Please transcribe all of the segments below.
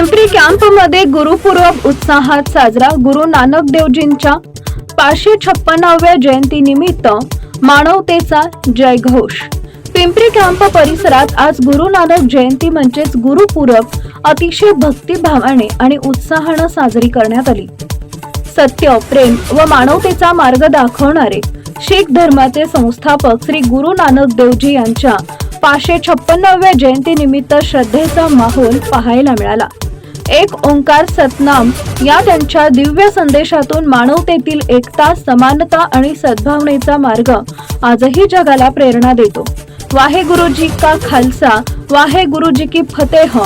पिंपरी कॅम्पमध्ये गुरुपूर्व उत्साहात साजरा गुरु नानक देवजींच्या पाचशे छप्पनाव्या जयंतीनिमित्त मानवतेचा जयघोष. पिंपरी कॅम्प परिसरात आज गुरु नानक जयंती म्हणजेच गुरुपूरब अतिशय भक्तिभावाने आणि उत्साहानं साजरी करण्यात आली. सत्य प्रेम व मानवतेचा मार्ग दाखवणारे शीख धर्माचे संस्थापक श्री गुरु नानक देवजी यांच्या पाचशे छप्पन्नाव्या जयंतीनिमित्त श्रद्धेचा माहोल पाहायला मिळाला. एक ओंकार सतनाम या त्यांच्या दिव्य संदेशातून मानवतेतील एकता समानता आणि सद्भावनेचा मार्ग आजही जगाला प्रेरणा देतो. वाहे गुरुजी का खालसा वाहे गुरुजी की फतेह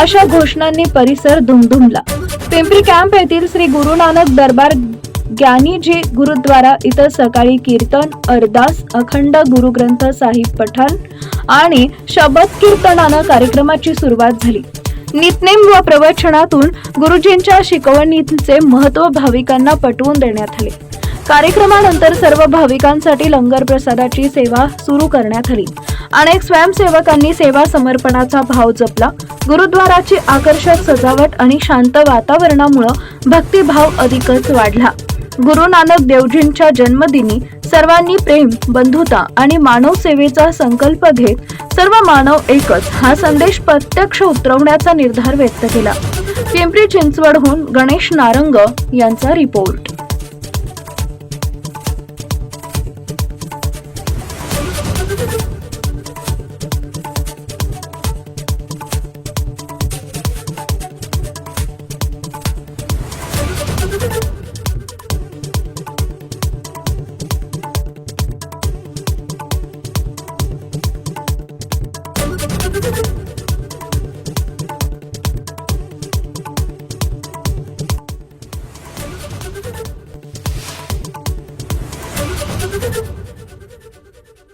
अशा घोषणांनी परिसर धुमधुमला पिंपरी कॅम्प येथील श्री गुरु नानक दरबार ज्ञानीजी गुरुद्वारा इथं सकाळी कीर्तन अरदास अखंड गुरुग्रंथ साहिब पठण आणि शबद कीर्तनानं कार्यक्रमाची सुरुवात झाली. नितनेम व प्रवचनातून गुरुजींच्या शिकवणीचे महत्त्व भाविकांना पटवून देण्यात आले. कार्यक्रमानंतर सर्व भाविकांसाठी लंगर प्रसादाची सेवा सुरू करण्यात आली. अनेक स्वयंसेवकांनी सेवा समर्पणाचा भाव जपला. गुरुद्वाराची आकर्षक सजावट आणि शांत वातावरणामुळे भक्तिभाव अधिकच वाढला. गुरु नानक देवजींच्या जन्मदिनी सर्वांनी प्रेम बंधुता आणि मानव सेवेचा संकल्प घेत सर्व मानव एकच हा संदेश प्रत्यक्ष उतरवण्याचा निर्धार व्यक्त केला. पिंपरी चिंचवडहून गणेश नारंग यांचा रिपोर्ट.